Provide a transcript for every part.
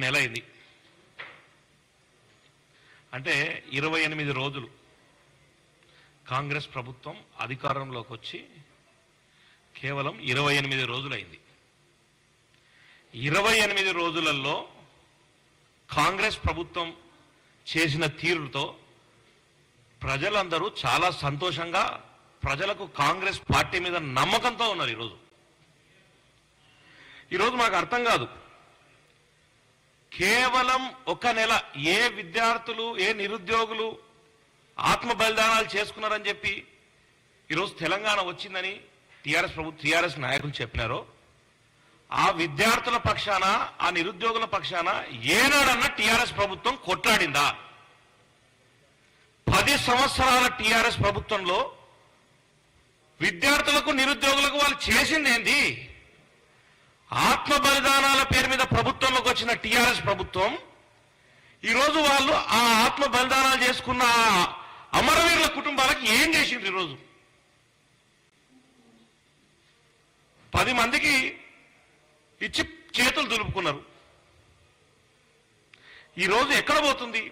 నెల అయింది. అంటే ఇరవై ఎనిమిది రోజులు కాంగ్రెస్ ప్రభుత్వం అధికారంలోకి వచ్చి కేవలం ఇరవై ఎనిమిది రోజులైంది ఇరవై ఎనిమిది రోజులలో కాంగ్రెస్ ప్రభుత్వం చేసిన తీరుతో ప్రజలందరూ చాలా సంతోషంగా ప్రజలకు కాంగ్రెస్ పార్టీ మీద నమ్మకంతో ఉన్నారు ఈరోజు. ఈరోజు మాకు అర్థం కాదు. కేవలం ఒక నెల ఏ విద్యార్థులు ఏ నిరుద్యోగులు ఆత్మ బలిదానాలు చేసుకున్నారని చెప్పి ఈరోజు తెలంగాణ వచ్చిందని టీఆర్ఎస్ ప్రభు టీఆర్ఎస్ నాయకులు చెప్పినారో. ఆ విద్యార్థుల పక్షాన ఆ నిరుద్యోగుల పక్షాన ఏనాడన్నా టీఆర్ఎస్ ప్రభుత్వం కొట్లాడిందా? పది సంవత్సరాల టీఆర్ఎస్ ప్రభుత్వంలో విద్యార్థులకు నిరుద్యోగులకు వాళ్ళు చేసింది ఏంది ఆత్మ బలిదానాల పేరు వచ్చిన టీఆర్ఎస్ ప్రభుత్వం ఈరోజు వాళ్ళు ఆ ఆత్మ బలిదానాలు చేసుకున్న ఆ అమరవీరుల కుటుంబాలకు ఏం చేసిండ్రు ఈరోజు పది మందికి ఇచ్చి చేతులు దులుపుకున్నారు. ఈరోజు ఎక్కడ పోతుంది?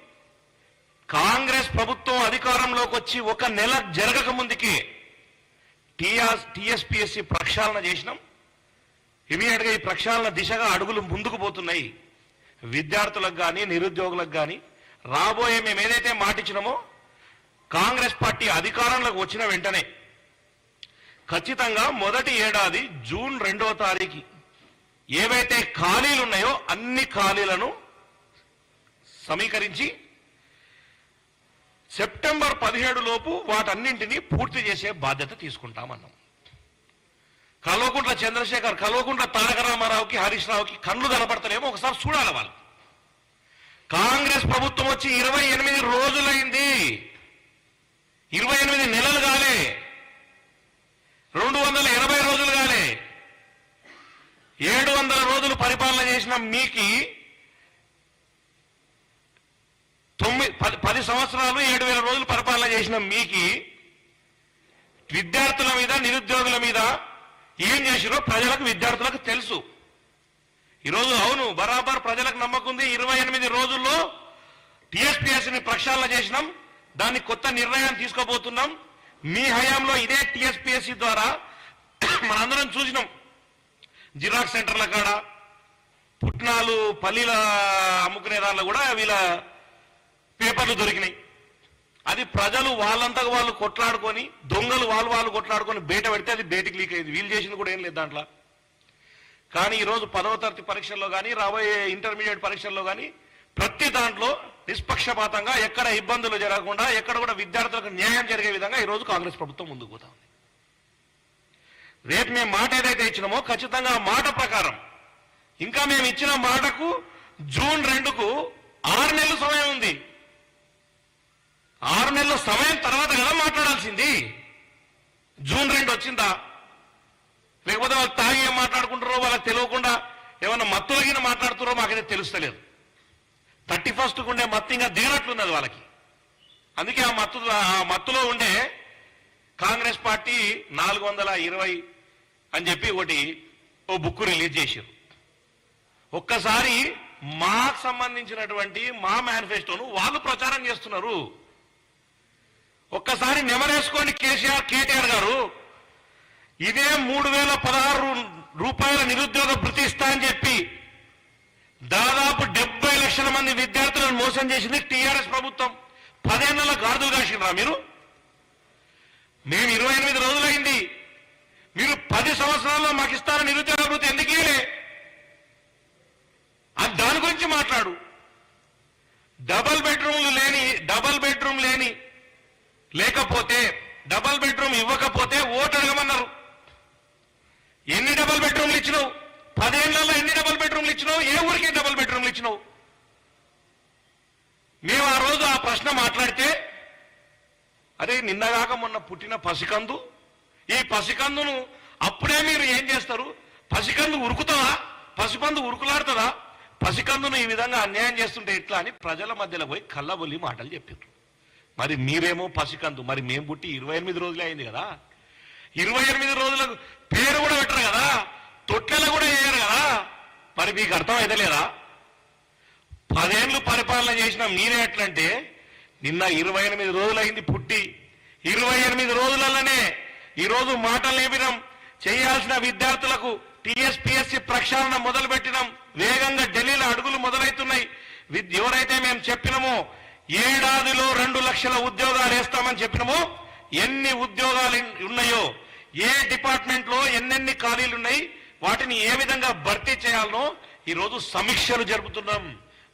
కాంగ్రెస్ ప్రభుత్వం అధికారంలోకి వచ్చి ఒక నెల జరగక ముందుకే టీఆర్ టీఎస్పీఎస్సీ ప్రక్షాళన చేసినాం. ఇమీడియట్గా ఈ ప్రక్షాళన దిశగా అడుగులు ముందుకు పోతున్నాయి. విద్యార్థులకు కానీ నిరుద్యోగులకు కానీ రాబోయే మేము ఏదైతే మాటిచ్చినామో కాంగ్రెస్ పార్టీ అధికారంలోకి వచ్చిన వెంటనే ఖచ్చితంగా మొదటి ఏడాది జూన్ రెండవ తారీఖు ఏవైతే ఖాళీలు ఉన్నాయో అన్ని ఖాళీలను సమీకరించి సెప్టెంబర్ పదిహేడు లోపు వాటన్నింటినీ పూర్తి చేసే బాధ్యత తీసుకుంటామన్నాం. కల్వకుంట్ల చంద్రశేఖర్ కల్వకుంట్ల తారక రామారావుకి హరీష్ రావుకి కళ్ళు కనపడతారేమో ఒకసారి చూడాలి వాళ్ళు. కాంగ్రెస్ ప్రభుత్వం వచ్చి ఇరవై ఎనిమిది రోజులైంది. ఇరవై ఎనిమిది నెలలు కాలే. రెండు వందల ఎనభై రోజులు కాలే. ఏడు వందల రోజులు పరిపాలన చేసిన మీకి తొమ్మిది పది పది సంవత్సరాలు ఏడు వేల రోజులు పరిపాలన చేసిన మీకి విద్యార్థుల మీద నిరుద్యోగుల మీద ఏం చేసిరో ప్రజలకు విద్యార్థులకు తెలుసు. ఈరోజు అవును బరాబర్ ప్రజలకు నమ్మకుంది. ఇరవై ఎనిమిది రోజుల్లో టీఎస్పీఎస్ని ప్రక్షాళన చేసినాం. దాన్ని కొత్త నిర్ణయం తీసుకోబోతున్నాం. మీ హయాంలో ఇదే టీఎస్పీఎస్సి ద్వారా మనందరం చూసినాం. జిరాక్స్ సెంటర్ల కాడ పుట్నాలు పల్లీల అమ్ముకునే దానిలో కూడా వీళ్ళ పేపర్లు దొరికినాయి. అది ప్రజలు వాళ్ళంతకు వాళ్ళు కొట్లాడుకొని దొంగలు వాళ్ళు వాళ్ళు కొట్లాడుకొని బయట పెడితే అది బయటికి లీక్ అయింది వీళ్ళు చేసింది కూడా ఏం లేదు దాంట్లో. కానీ ఈరోజు పదవ తరగతి పరీక్షల్లో కానీ రాబోయే ఇంటర్మీడియట్ పరీక్షల్లో కానీ ప్రతి దాంట్లో నిష్పక్షపాతంగా ఎక్కడ ఇబ్బందులు జరగకుండా ఎక్కడ కూడా విద్యార్థులకు న్యాయం జరిగే విధంగా ఈరోజు కాంగ్రెస్ ప్రభుత్వం ముందుకు పోతా ఉంది. రేపు మేము మాట ఏదైతే ఇచ్చినామో ఖచ్చితంగా ఆ మాట ప్రకారం. ఇంకా మేము ఇచ్చిన మాటకు జూన్ రెండుకు ఆరు నెలలు సమయం ఉంది. ఆరు నెలల సమయం తర్వాత కదా మాట్లాడాల్సింది. జూన్ రెండు వచ్చిందా? లేకపోతే వాళ్ళు తాగి ఏం మాట్లాడుకుంటారో వాళ్ళకి తెలియకుండా ఏమన్నా మత్తులగిన మాట్లాడుతున్నారో మాకైతే తెలుస్తలేదు. థర్టీ ఫస్ట్కు ఉండే మత్తు ఇంకా దిగినట్లున్నది వాళ్ళకి. అందుకే ఆ మత్తు ఆ మత్తులో ఉండే కాంగ్రెస్ పార్టీ నాలుగు వందల ఇరవై అని చెప్పి ఒకటి ఓ బుక్ రిలీజ్ చేశారు. ఒక్కసారి మాకు సంబంధించినటువంటి మా మేనిఫెస్టోను వాళ్ళు ప్రచారం చేస్తున్నారు. ఒక్కసారి నెమరేసుకోండి కేసీఆర్ కేటీఆర్ గారు ఇదే మూడు వేల పదహారు రూపాయల నిరుద్యోగ భృతి ఇస్తా అని చెప్పి దాదాపు డెబ్బై లక్షల మంది విద్యార్థులను మోసం చేసింది టీఆర్ఎస్ ప్రభుత్వం. పదేళ్ళ గాడులు కాసిండ్రా మీరు? మేము ఇరవై ఎనిమిది రోజులైంది. మీరు పది సంవత్సరాల్లో మాకు ఇస్తారని నిరుద్యోగ భృతి ఎందుకు అది దాని గురించి మాట్లాడు. డబల్ బెడ్రూమ్లు లేని డబల్ బెడ్రూమ్ లేని లేకపోతే డబల్ బెడ్రూమ్ ఇవ్వకపోతే ఓటు అడగమన్నారు. ఎన్ని డబల్ బెడ్రూమ్లు ఇచ్చినావు? పదేళ్ళలో ఎన్ని డబల్ బెడ్రూమ్లు ఇచ్చినావు? ఏ ఊరికి డబల్ బెడ్రూమ్లు ఇచ్చినావు? మేము ఆ రోజు ఆ ప్రశ్న మాట్లాడితే అదే నిన్నగాక మొన్న పుట్టిన పసికందు. ఈ పసికందును అప్పుడే మీరు ఏం చేస్తారు? పసికందు ఉరుకుతుందా? పసిపందు ఉరుకులాడుతుందా? పసికందును ఈ విధంగా అన్యాయం చేస్తుంటే ఎట్లా అని ప్రజల మధ్యలో పోయి కళ్ళబొల్లి మాటలు చెప్పారు మరి మీరేమో పసికందు. మరి మేము పుట్టి ఇరవై ఎనిమిది రోజులే అయింది కదా. ఇరవై ఎనిమిది రోజులకు పేరు కూడా పెట్టరు కదా. తొట్టెల కూడా వేయరు కదా. మరి మీకు అర్థం అయితే లేదా? పదేళ్ళు పరిపాలన చేసిన మీరే ఎట్లంటే నిన్న ఇరవై ఎనిమిది రోజులైంది పుట్టి. ఇరవై ఎనిమిది రోజులలోనే ఈరోజు మాటలు నేపినాం చేయాల్సిన విద్యార్థులకు టీఎస్పీఎస్సీ ప్రక్షాళన మొదలు పెట్టినాం వేగంగా ఢిల్లీలో అడుగులు మొదలవుతున్నాయి ఎవరైతే మేము చెప్పి ఏడాదిలో రెండు లక్షల ఉద్యోగాలు వేస్తామని చెప్పినము. ఎన్ని ఉద్యోగాలు ఉన్నాయో ఏ డిపార్ట్మెంట్లో ఎన్నెన్ని ఖాళీలు ఉన్నాయి వాటిని ఏ విధంగా భర్తీ చేయాలనో ఈరోజు సమీక్షలు జరుపుతున్నాం.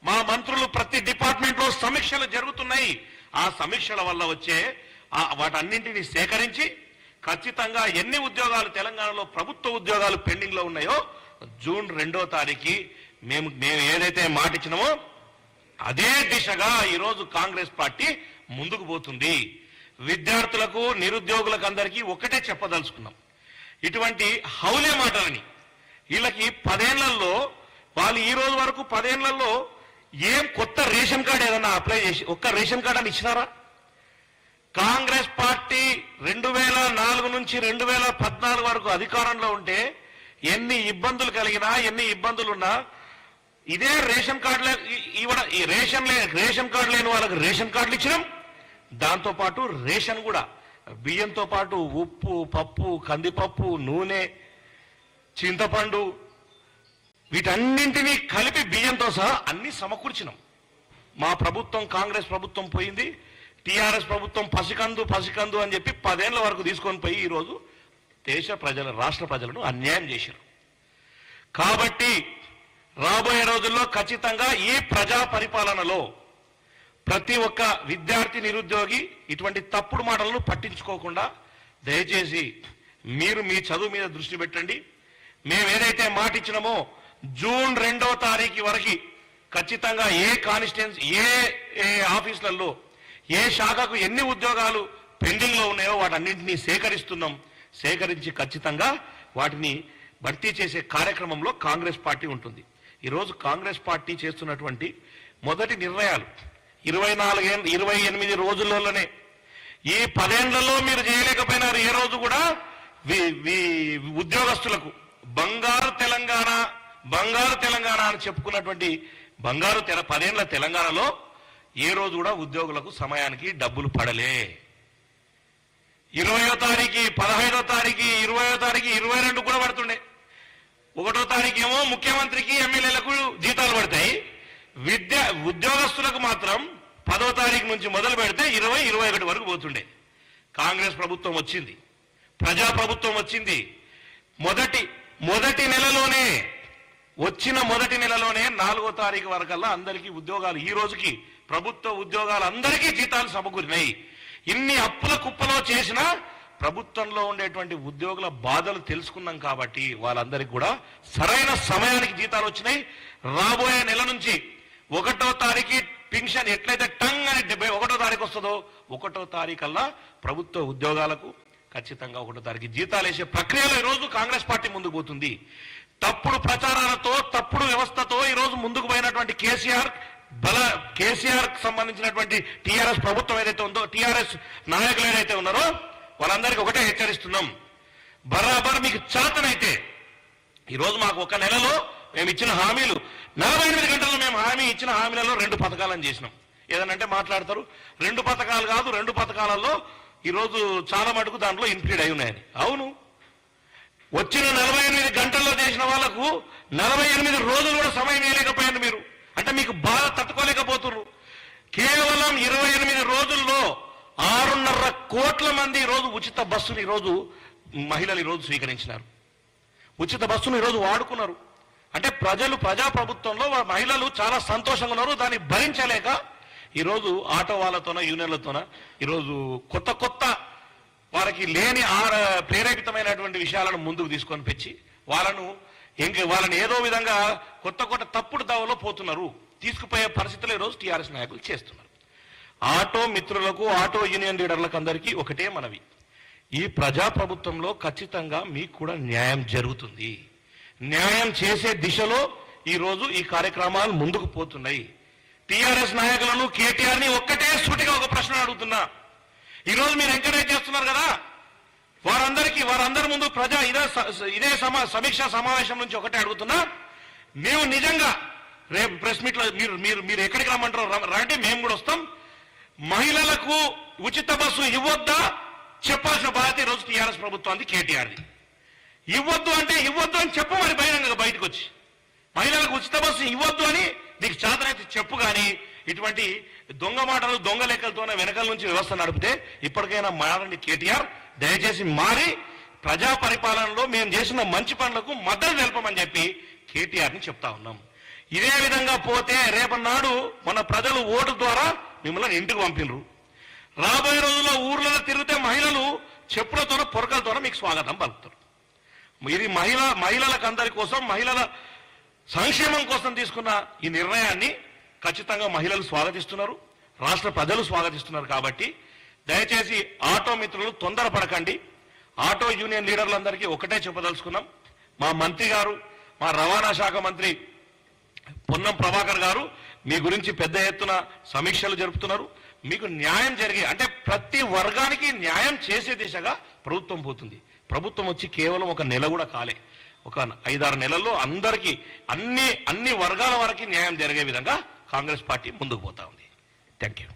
మా మంత్రులు ప్రతి డిపార్ట్మెంట్లో సమీక్షలు జరుగుతున్నాయి. ఆ సమీక్షల వల్ల వచ్చే వాటన్నింటినీ సేకరించి ఖచ్చితంగా ఎన్ని ఉద్యోగాలు తెలంగాణలో ప్రభుత్వ ఉద్యోగాలు పెండింగ్లో ఉన్నాయో జూన్ రెండో తారీఖు మేము మేము ఏదైతే మాట ఇచ్చినామో అదే దిశగా ఈరోజు కాంగ్రెస్ పార్టీ ముందుకు పోతుంది. విద్యార్థులకు నిరుద్యోగులకు అందరికీ ఒకటే చెప్పదలుచుకున్నాం. ఇటువంటి హౌలే మాటలని వీళ్ళకి పదేళ్ళలో వాళ్ళు ఈ రోజు వరకు పదేళ్ళలో ఏం కొత్త రేషన్ కార్డు ఏదన్నా అప్లై చేసి ఒక్క రేషన్ కార్డు అని ఇచ్చినారా? కాంగ్రెస్ పార్టీ రెండు వేల నాలుగు నుంచి రెండు వేల పద్నాలుగు వరకు అధికారంలో ఉంటే ఎన్ని ఇబ్బందులు కలిగినా ఎన్ని ఇబ్బందులున్నా ఇదే రేషన్ కార్డు ఈ- ఇవ్వడ ఈ రేషన్ లే రేషన్ కార్డు లేని వాళ్ళకి రేషన్ కార్డులు ఇచ్చినాం. దాంతోపాటు రేషన్ కూడా. బియ్యంతో పాటు ఉప్పు పప్పు కందిపప్పు నూనె చింతపండు వీటన్నింటినీ కలిపి బియ్యంతో సహా అన్ని సమకూర్చినాం. మా ప్రభుత్వం కాంగ్రెస్ ప్రభుత్వం పోయింది. టీఆర్ఎస్ ప్రభుత్వం పసికందు పసికందు అని చెప్పి పదేళ్ళ వరకు తీసుకొని పోయి ఈరోజు దేశ ప్రజల రాష్ట్ర ప్రజలను అన్యాయం చేశారు. కాబట్టి రాబోయే రోజుల్లో ఖచ్చితంగా ఈ ప్రజా పరిపాలనలో ప్రతి ఒక్క విద్యార్థి నిరుద్యోగి ఇటువంటి తప్పుడు మాటలను పట్టించుకోకుండా దయచేసి మీరు మీ చదువు మీద దృష్టి పెట్టండి. మేము ఏదైతే మాట ఇచ్చినామో జూన్ రెండో తారీఖు వరకు ఖచ్చితంగా ఏ కాన్స్టిట్యున్సీ ఏ ఏ ఆఫీసులలో ఏ శాఖకు ఎన్ని ఉద్యోగాలు పెండింగ్లో ఉన్నాయో వాటన్నింటినీ సేకరిస్తున్నాం. సేకరించి ఖచ్చితంగా వాటిని భర్తీ చేసే కార్యక్రమంలో కాంగ్రెస్ పార్టీ ఉంటుంది. ఈరోజు కాంగ్రెస్ పార్టీ చేస్తున్నటువంటి మొదటి నిర్ణయాలు. ఇరవై నాలుగే ఇరవై ఎనిమిది రోజుల్లోనే. ఈ పదేళ్ళలో మీరు చేయలేకపోయినారు ఏ రోజు కూడా ఉద్యోగస్తులకు. బంగారు తెలంగాణ బంగారు తెలంగాణ అని చెప్పుకున్నటువంటి బంగారు తెల పదేళ్ళ తెలంగాణలో ఏ రోజు కూడా ఉద్యోగులకు సమయానికి డబ్బులు పడలే. ఇరవయో తారీఖు పదహైదో తారీఖు ఇరవయో తారీఖు ఇరవై రెండు కూడా పడుతుండే. ఒకటో తారీఖు ఏమో ముఖ్యమంత్రికి ఎమ్మెల్యేలకు జీతాలు పడతాయి. విద్య ఉద్యోగస్తులకు మాత్రం పదో తారీఖు నుంచి మొదలు పెడితే ఇరవై ఇరవై ఒకటి వరకు పోతుండే. కాంగ్రెస్ ప్రభుత్వం వచ్చింది. ప్రజా ప్రభుత్వం వచ్చింది. మొదటి మొదటి నెలలోనే వచ్చిన మొదటి నెలలోనే నాలుగో తారీఖు వరకల్లా అందరికీ ఉద్యోగాలు ఈ రోజుకి ప్రభుత్వ ఉద్యోగాలు అందరికీ జీతాలు సమకూరినాయి. ఇన్ని అప్పుల కుప్పలో చేసినా ప్రభుత్వంలో ఉండేటువంటి ఉద్యోగుల బాధలు తెలుసుకున్నాం కాబట్టి వాళ్ళందరికీ కూడా సరైన సమయానికి జీతాలు వచ్చినాయి. రాబోయే నెల నుంచి ఒకటో తారీఖు పింఛన్ ఎట్లయితే టంగ్ అని డెబ్బై ఒకటో తారీఖు వస్తుందో ఒకటో తారీఖల్లా ప్రభుత్వ ఉద్యోగాలకు ఖచ్చితంగా ఒకటో తారీఖు జీతాలు వేసే ప్రక్రియలో ఈరోజు కాంగ్రెస్ పార్టీ ముందుకు పోతుంది. తప్పుడు ప్రచారాలతో తప్పుడు వ్యవస్థతో ఈరోజు ముందుకు పోయినటువంటి కేసీఆర్ బల కేసీఆర్ సంబంధించినటువంటి టీఆర్ఎస్ ప్రభుత్వం ఏదైతే ఉందో టీఆర్ఎస్ నాయకులు ఏదైతే ఉన్నారో వాళ్ళందరికీ ఒకటే హెచ్చరిస్తున్నాం. బరాబర్ మీకు చేతనైతే ఈరోజు మాకు ఒక నెలలో మేము ఇచ్చిన హామీలు నలభై ఎనిమిది గంటల్లో మేము హామీ ఇచ్చిన హామీలలో రెండు పథకాలను చేసినాం. ఏదనంటే మాట్లాడతారు రెండు పథకాలు కాదు రెండు పథకాలలో ఈరోజు చాలా మటుకు దాంట్లో ఇన్క్లూడ్ అయి ఉన్నాయని. అవును. వచ్చిన నలభై ఎనిమిది గంటల్లో చేసిన వాళ్ళకు నలభై ఎనిమిది రోజులు కూడా సమయం వేయలేకపోయాను మీరు. అంటే మీకు బాధ తట్టుకోలేకపోతున్నారు కేవలం ఇరవై ఎనిమిది రోజుల్లో ఆరున్నర కోట్ల మంది ఈరోజు ఉచిత బస్సును ఈరోజు మహిళలు ఈరోజు స్వీకరించినారు. ఉచిత బస్సును ఈరోజు వాడుకున్నారు. అంటే ప్రజలు ప్రజా ప్రభుత్వంలో మహిళలు చాలా సంతోషంగా ఉన్నారు దాన్ని భరించలేక ఈరోజు ఆటో వాళ్ళతోన యూనియన్లతోన ఈరోజు కొత్త కొత్త వారికి లేని ఆర ప్రేరేపితమైనటువంటి విషయాలను ముందుకు తీసుకొని పెంచి వాళ్ళను ఇంక వాళ్ళని ఏదో విధంగా కొత్త కొత్త తప్పుడు దావలో పోతున్నారు. తీసుకుపోయే పరిస్థితులు ఈరోజు టీఆర్ఎస్ నాయకులు చేస్తున్నారు. ఆటో మిత్రులకు ఆటో యూనియన్ లీడర్లకు అందరికీ ఒకటే మనవి. ఈ ప్రజా ప్రభుత్వంలో ఖచ్చితంగా మీకు కూడా న్యాయం జరుగుతుంది. న్యాయం చేసే దిశలో ఈరోజు ఈ కార్యక్రమాలు ముందుకు పోతున్నాయి. టీఆర్ఎస్ నాయకులను కేటీఆర్ని ఒక్కటే సూటిగా ఒక ప్రశ్న అడుగుతున్నా. ఈరోజు మీరు ఎంకరేజ్ చేస్తున్నారు కదా? వారందరికీ వారందరి ముందు ప్రజా ఇదే స- ఇదే సమా సమీక్షా సమావేశం నుంచి ఒకటే అడుగుతున్నా. మేము నిజంగా రేపు ప్రెస్ మీట్లో మీరు మీరు మీరు ఎక్కడికి రమ్మంటారు రండి మేము కూడా వస్తాం. మహిళలకు ఉచిత బస్సు ఇవ్వద్దా? చెప్పాల్సిన బాధ్యత ఈరోజు టీఆర్ఎస్ ప్రభుత్వానికి కేటీఆర్ది ఇవ్వద్దు అంటే ఇవ్వద్దు అని చెప్పు మరి బహిరంగంగా బయటకు వచ్చి మహిళలకు ఉచిత బస్సు ఇవ్వద్దు అని నీకు చేతనైతే చెప్పు కానీ ఇటువంటి దొంగ మాటలు దొంగ లెక్కలతోనే వెనకాల నుంచి వ్యవస్థ నడిపితే ఇప్పటికైనా మారండి కేటీఆర్. దయచేసి మారి ప్రజా పరిపాలనలో మేము చేసిన మంచి పనులకు మద్దతు తెలపమని చెప్పి కేటీఆర్ని చెప్తా ఉన్నాం. ఇదే విధంగా పోతే రేపన్నాడు మన ప్రజలు ఓటు ద్వారా మిమ్మల్ని ఇంటికి పంపినరు. రాబోయే రోజుల్లో ఊర్లలో తిరిగితే మహిళలు చెప్పులతోనో పొరకలతోనో మీకు స్వాగతం పలుకుతారు. ఇది మహిళ మహిళలకు అందరి కోసం మహిళల సంక్షేమం కోసం తీసుకున్న ఈ నిర్ణయాన్ని ఖచ్చితంగా మహిళలు స్వాగతిస్తున్నారు. రాష్ట్ర ప్రజలు స్వాగతిస్తున్నారు కాబట్టి దయచేసి ఆటో మిత్రులు తొందరపడకండి. ఆటో యూనియన్ లీడర్లందరికీ ఒకటే చెప్పదలుచుకున్నాం. మా మంత్రి గారు మా రవాణా శాఖ మంత్రి పొన్నం ప్రభాకర్ గారు మీ గురించి పెద్ద ఎత్తున సమీక్షలు జరుపుతున్నారు. మీకు న్యాయం జరిగే అంటే ప్రతి వర్గానికి న్యాయం చేసే దిశగా ప్రభుత్వం పోతుంది. ప్రభుత్వం వచ్చి కేవలం ఒక నెల కూడా కాలే. ఒక ఐదారు నెలల్లో అందరికీ అన్ని అన్ని వర్గాల వరకు న్యాయం జరిగే విధంగా కాంగ్రెస్ పార్టీ ముందుకు పోతా ఉంది. Thank you